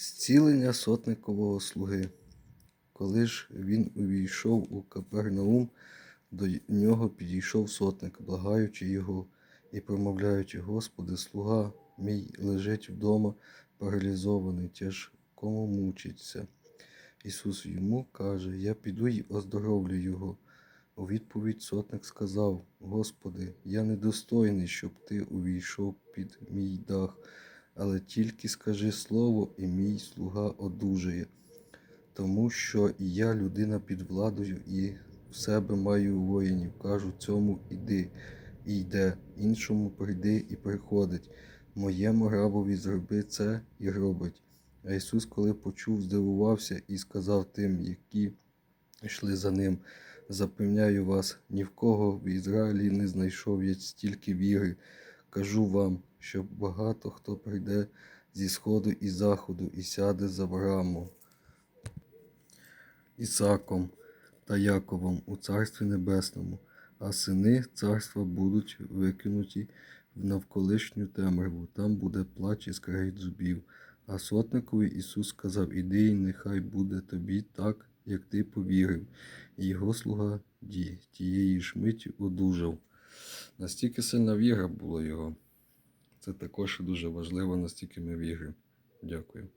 Зцілення сотникового слуги. Коли ж він увійшов у Капернаум, до нього підійшов сотник, благаючи його і промовляючи, Господи, слуга мій лежить вдома, паралізований, тяжкому мучиться. Ісус йому каже, Я піду й оздоровлю його. У відповідь сотник сказав, Господи, я недостойний, щоб ти увійшов під мій дах, але тільки скажи слово, і мій слуга одужає, тому що і я людина під владою, і в себе маю воїнів. Кажу цьому іди, і йде, іншому прийди і приходить. Моєму рабові зроби це і робить. А Ісус, коли почув, здивувався і сказав тим, які йшли за ним, запевняю вас, ні в кого в Ізраїлі не знайшов я стільки віри. Кажу вам, що багато хто прийде зі сходу і заходу і сяде за Авраамом, Ісаком та Яковом у Царстві Небесному, а сини царства будуть викинуті в навколишню темряву, там буде плач і скрегіт зубів. А сотникові Ісус сказав, іди, і нехай буде тобі так, як ти повірив. І його слуга ді, тієї ж миті одужав. Настільки сильна віра була його. Це також дуже важливо, настільки ми в ігри. Дякую.